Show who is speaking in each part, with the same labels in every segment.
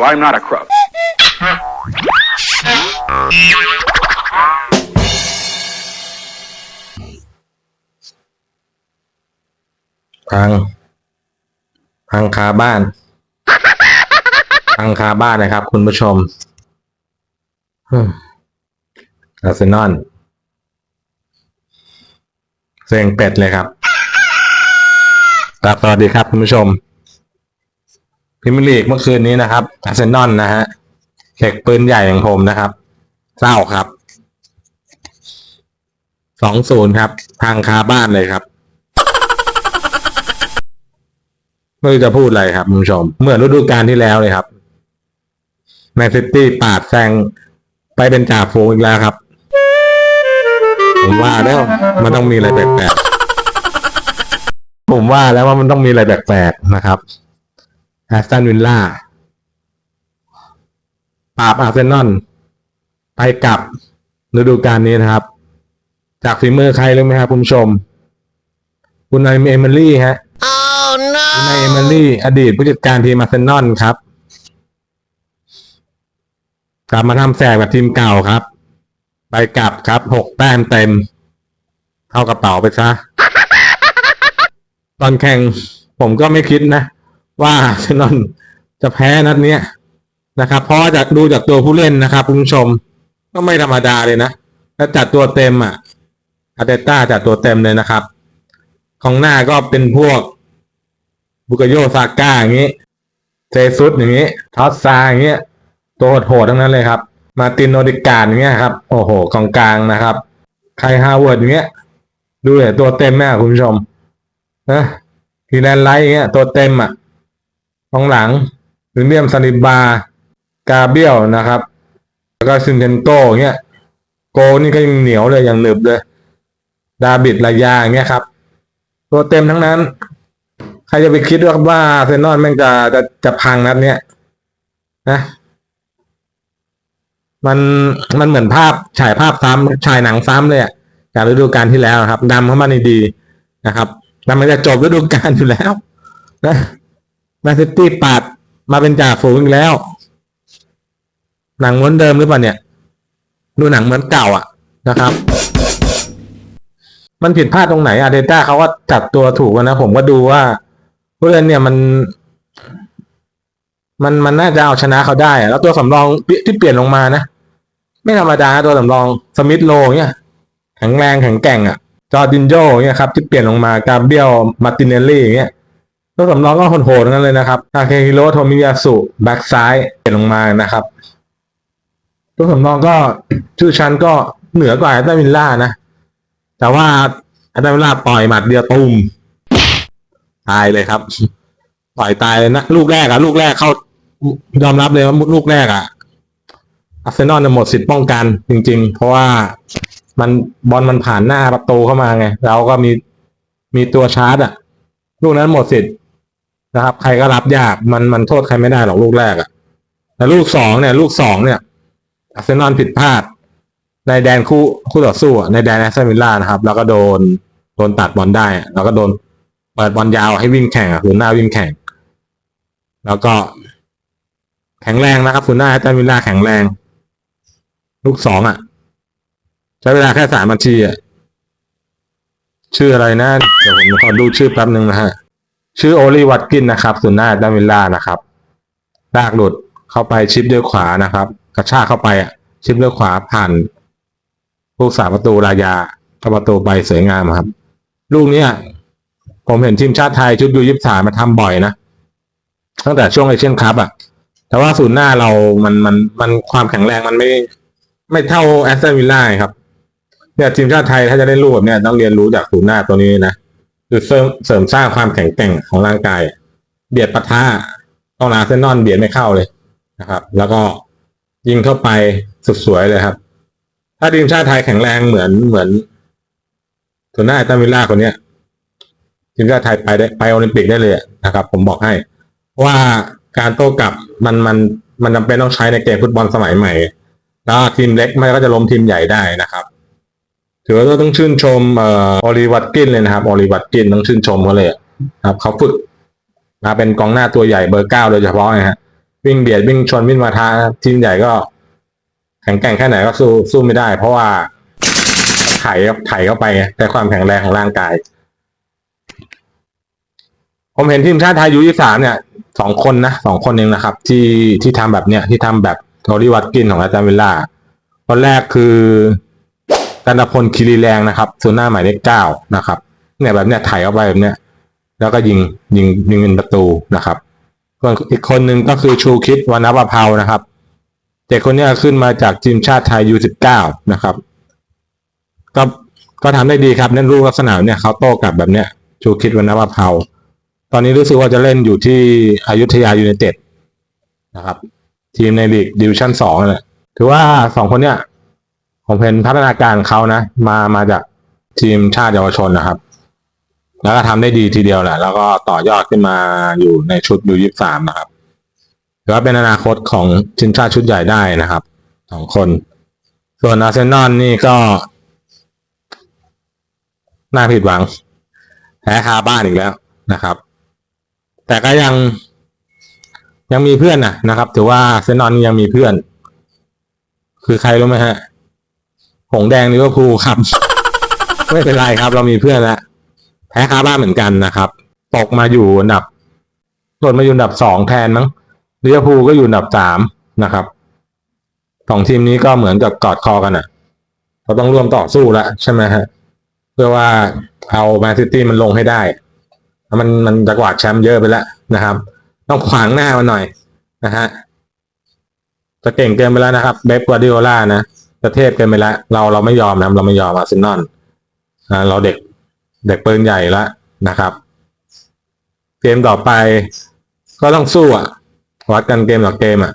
Speaker 1: Well, I'm not a crook.
Speaker 2: พังพังคาบ้านพังคาบ้านนะครับ คุณผู้ชมอืมอาร์เซนอลเสียงเป็ดเลยครับครับสวัสดีครับคุณผู้ชม พิมยร์ลีกเมื่อคืนนี้นะครับอาร์เซนอลนะฮะเขกปืนใหญ่อย่างผมนะครับเศร้าครับสองศูนย์ครับพังคาบ้านเลยครับไม่รู้จะพูดอะไรครับคุณผู้ชมเหมือนฤดูกาลที่แล้วเลยครับแมนซิตี้ปาดแซงไปเป็นจ่าฝูงอีกแล้วครับ ผมว่าแล้วมันต้องมีอะไรแปลกๆผมว่าแล้วว่ามันต้องมีอะไรแปลกๆนะครับ แอสตันวิลล่าปราบอาร์เซนอลไปกลับฤดูกาลนี้นะครับ จากฝีมือใครรู้ไหมครับคุณผู้ชม คุณไอเอมิลี่ฮะคุณนายเอมิลี่ อดีตผู้จัดการทีมอาร์เซนอลครับ กลับมาทำแสกแบบทีมเก่าครับ ไปกลับครับหกแต้มเต็ม เข้ากระเป๋าไปซะ ตอนแข่งผมก็ไม่คิดนะ ว่าอาร์เซนอลจะแพ้นัดเนี้ยนะครับ เพราะจากดูจากตัวผู้เล่นนะครับคุณผู้ชมก็ไม่ธรรมดาเลยนะแล้วจัดตัวเต็มอะอาร์เตต้าจัดตัวเต็มเลยนะครับของหน้าก็เป็นพวกบุกโยซาก้าอย่างนี้เจซุสอย่างนี้ทอสซาอย่างเงี้ยตัวโหดๆทั้งนั้นเลยครับ มาตินโนดิการอย่างเงี้ยครับ โอ้โหกองกลางนะครับไคฮาวเวิร์ดอย่างเงี้ย ดูเลยตัวเต็มแม่คุณผู้ชมนะทีแลนไลท์อย่างเงี้ยตัวเต็มอะ กองหลังวิลเลียมซานิบากาเบียลนะครับ แล้วก็ซินเทนโตเงี้ย โกนี่ก็ยังเหนียวเลยยังหนึบเลย ดาบิดลายาเงี้ยครับ ตัวเต็มทั้งนั้น ใครจะไปคิดว่าว่าเซนนอลแม่งจะจะจะพังนัดเนี้ยนะมันมันเหมือนภาพฉายภาพซ้ำฉายหนังซ้ำเลยอะจากฤดูกาลที่แล้วครับดำเข้ามาในดีนะครับแต่มันจะจบฤดูกาลอยู่แล้ว นะ แมนซิตี้ปาดมาเป็นจ่าฝูงอีกแล้ว หนังเหมือนเดิมหรือเปล่าเนี่ย ดูหนังเหมือนเก่าอะนะครับ มันผิดพลาดตรงไหนอาร์เตต้าเขาก็จัดตัวถูกนะ ผมก็ดูว่าผู้เล่นเนี่ยมัน มันมันน่าจะเอาชนะเขาได้อะแล้วตัวสำรองที่เปลี่ยนลงมานะไม่ธรรมดาตัวสำรองสมิธโลเนี่ยแข็งแรงแข็งแกร่งอะจอร์ดินโยเนี่ยครับที่เปลี่ยนลงมากาเบียลมาตินเนลลี่เงี้ย ตัวสำรองก็โหดๆทั้งนั้นเลยนะครับทาเคฮิโร่โทมิยาสุแบ็กซ้ายเปลี่ยนลงมานะครับ ตัวสำรองก็ชื่อชั้นก็เหนือกว่าแอตตันวิลล่านะ แต่ว่าแอตตันวิลล่าปล่อยหมัดเดียวตุ้มตายเลยครับปล่อยตายเลยนะลูกแรกอะลูกแรกเข้ายอมรับเลยว่าลูกแรกอะอาร์เซนอลเนี่ยหมดสิทธิ์ป้องกันจริง ๆ เพราะว่ามันบอลมันผ่านหน้าประตูเข้ามาไง เราก็มีมีตัวชาร์จอะลูกนั้นหมดสิทธิ์ นะครับ ใครก็รับยากมันมันโทษใครไม่ได้หรอกลูกแรกอะแต่ลูกสองเนี่ย ลูกสองเนี่ยอาร์เซนอลผิดพลาด ในแดนคู่คู่ต่อสู้อะในแดนแอสตันวิลล่านะครับ แล้วก็โดนโดนตัดบอลได้ แล้วก็โดนเปิดบอลยาวให้วิ่งแข่งอะคุณหน้าวิ่งแข่ง แล้วก็ แข็งแรงนะครับคุณหน้าแอสตันวิลล่าแข็งแรง ลูกสองอะใช้เวลาแค่สามนาทีอะชื่ออะไรนะ เดี๋ยวผมขอดูชื่อแป๊บหนึ่งนะฮะ ชื่อโอลีวัตกินนะครับสุนหน้าแอสตันวิลล่านะครับลากหลุดเข้าไปชิปด้วยขวานะครับ กระชากเข้าไปอะชิปด้วยขวาผ่านลูกสาประตูรายาเข้าประตูไปสวยงามครับ ลูกเนี้ยผมเห็นทีมชาติไทยชุดยูยิบสามมาทำบ่อยนะตั้งแต่ช่วงเอเชียนคัพอะ แต่ว่าศูนย์หน้าเรามันมันมันความแข็งแรงมันไม่ ไม่เท่าแอสตันวิลล่าครับเนี่ยทีมชาติไทยถ้าจะได้ลูกแบบเนี้ยต้องเรียนรู้จากศูนย์หน้าตัวนี้นะ คือเสริมเสริมสร้างความแข็งแกร่งของร่างกาย เบียดปะทะต้องอาเซนอลเบียดไม่เข้าเลยนะครับ แล้วก็ยิงเข้าไปสุดสวยเลยครับ ถ้าทีมชาติไทยแข็งแรงเหมือนเหมือนส่วหน้าตันวิลล่าคนเนี้ยทีมชาติไทยไปได้ไปโอลิมปิกได้เลยนะครับ ผมบอกให้ว่าการโต้กลับมันมันมันจำเป็นต้องใช้ในเกมฟุตบอลสมัยใหม่ แล้วทีมเล็กมันก็จะล้มทีมใหญ่ได้นะครับ ถือว่าต้องชื่นชมเอ่ออลิวัตกินเลยนะครับโอลิวัตกินต้องชื่นชมเขาเลยครับเขาฝึกมาเป็นกองหน้าตัวใหญ่เบอร์เก้าโดยเฉพาะนะฮะวิ่งเบียดวิ่งชนวิ่งมาท้าทีมใหญ่ก็แข็งแกร่งแค่ไหนก็สู้สู้ไม่ได้ เพราะว่าไถไถเข้าไปแต่ความแข็งแรงของร่างกาย ผมเห็นทีมชาติไทยยูยี่สามเนี่ยสองคนนะสองคนเองนะครับ ที่ที่ทำแบบเนี้ยที่ทำแบบโทรี่วัตกินของอาจารย์วิลล่าคนแรกคือ กันพลคิรีแรงนะครับศูนย์หน้าหมายเลขเก้านะครับเนี่ยแบบเนี้ยไถเข้าไปแบบเนี้ยแล้วก็ยิงยิงยิงเป็นประตูนะครับส่วนอีกคนหนึ่งก็คือชูคิดวรรณประภานะครับเด็กคนนี้ขึ้นมาจากทีมชาติไทยยูสิบเก้านะครับ ก็ก็ทำได้ดีครับเล่นรูปลักษณะเนี่ยเขาโต้กลับแบบเนี้ยชูคิดวรรณประภาตอนนี้รู้สึกว่าจะเล่นอยู่ที่อยุธยายูไนเต็ดนะครับ ทีมในลีกดิวิชั่นสองนั่นแหละถือว่าสองคนเนี้ย ผมเห็นพัฒนาการเขานะ มามาจากทีมชาติเยาวชนนะครับ แล้วก็ทำได้ดีทีเดียวแหละ แล้วก็ต่อยอดขึ้นมาอยู่ในชุดยูยี่สามนะครับถือว่าเป็นอนาคตของทีมชาติชุดใหญ่ได้นะครับสองคน ส่วนอาร์เซนอลนี่ก็น่าผิดหวังแพ้คาบ้านอีกแล้วนะครับ แต่ก็ยังยังมีเพื่อนนะนะครับ ถือว่าเซนอลยังมีเพื่อน คือใครรู้ไหมฮะ หงแดงลิเวอร์พูลครับ ไม่เป็นไรครับ เรามีเพื่อนแล้วแพ้คาบ้านเหมือนกันนะครับ ตกมาอยู่อันดับหล่นมาอยู่อันดับสองแทนมั้งลิเวอร์พูลก็อยู่อันดับสามนะครับสองทีมนี้ก็เหมือนกับกอดคอกันอะเราต้องร่วมต่อสู้ล้วใช่ไหมฮะเพื่อว่าเอาแมนซิตี้มันลงให้ได้ มันมันจะกวาดแชมป์เยอะไปแล้วนะครับ ต้องขวางหน้ามันหน่อยนะฮะจะเก่งเกินไปแล้วนะครับเบปกวาดิโอล่านะ จะเทพเกินไปแล้วเราเราไม่ยอมนะเราไม่ยอมอาร์เซนอลอ่าเราเด็กเด็กปืนใหญ่ล้วนะครับเกมต่อไปก็ต้องสู้อะวัดกันเกมต่อเกมอะ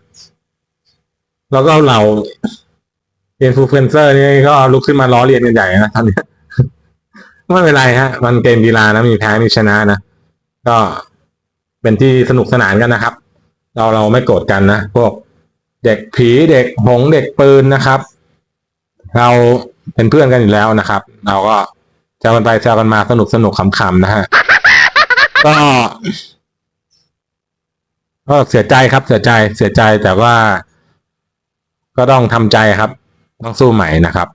Speaker 2: แล้วก็เราเอินฟูเอนเซอร์นี่ก็ลุกขึ้นมาล้อเลียนกันใหญ่นะตอนเนี้ยไม่เป็นไรฮะ มันเกมกีฬานะมีแพ้มีชนะนะก็เป็นที่สนุกสนานกันนะครับ เราเราไม่โกรธกันนะพวกเด็กผีเด็กหงเด็กปืนนะครับ เราเป็นเพื่อนกันอยู่แล้วนะครับ เราก็แซวกันไปแซวกันมาสนุกสนุกขำๆนะฮะก็ก็เสียใจครับ เสียใจเสียใจแต่ว่า ก็ต้องทำใจครับ ต้องสู้ใหม่นะครับ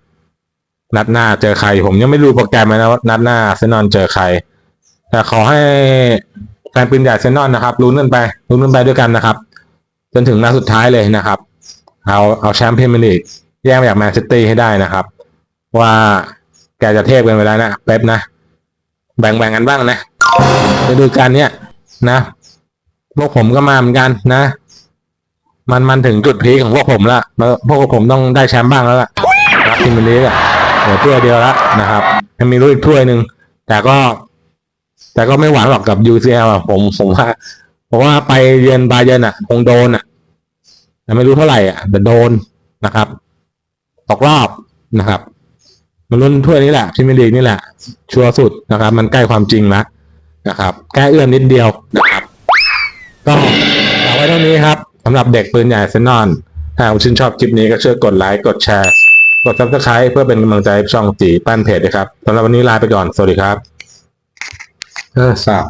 Speaker 2: นัดหน้าเจอใคร ผมยังไม่รู้โปรแกรมนะว่านัดหน้าเซนอนเจอใคร แต่ขอให้แฟนปืนใหญ่เซนนอนนะครับลุ้นกันไปลุ้นกันไปด้วยกันนะครับ จนถึงนัดสุดท้ายเลยนะครับ เอาเอาแชมป์พรีเมลีก แย่งมาจากแมนซิตี้ให้ได้นะครับ ว่าแกจะเทพกันไปแล้วนะเป๊ปนะ แบ่งแบ่งกันบ้างนะฤดูกาลเนี้ยนะ พวกผมก็มาเหมือนกันนะ มันมันถึงจุดพีของพวกผมละแล้วพวกผมต้องได้แชมป์บ้างแล้วล่ะรับพรีมียร์ลีกอะเหลือถ้วยเดียวล้วนะครับยังมีรุ่นอีกถ้วยหนึ่งแต่ก็ แต่ก็ไม่หวังหรอกกับ UCL อะผมผมว่าผมว่าไปเยือนบาเยร์นอะ คงโดนอะแต่ไม่รู้เท่าไหร่อะแต่โดนนะครับ ตกรอบนะครับมันรุ่นถ้วยนี้แหละพรีเมลีกนี่แหละ ชัวร์สุดนะครับ มันใกล้ความจริงแล้วนะครับแก้เอื้อมนิดเดียวนะครับ ก็ฝาไว้เท่านี้ครับสำหรับเด็กปืนใหญ่เซนนอน ถ้าคุณชื่นชอบคลิปนี้ก็ช่วยกดไลค์กดแชร์กด subscribe เพื่อเป็นกำลังใจให้ช่องตีปั้นเพจด้วยครับสำหรับวันนี้ลาไปก่อน สวัสดีครับ เออสับ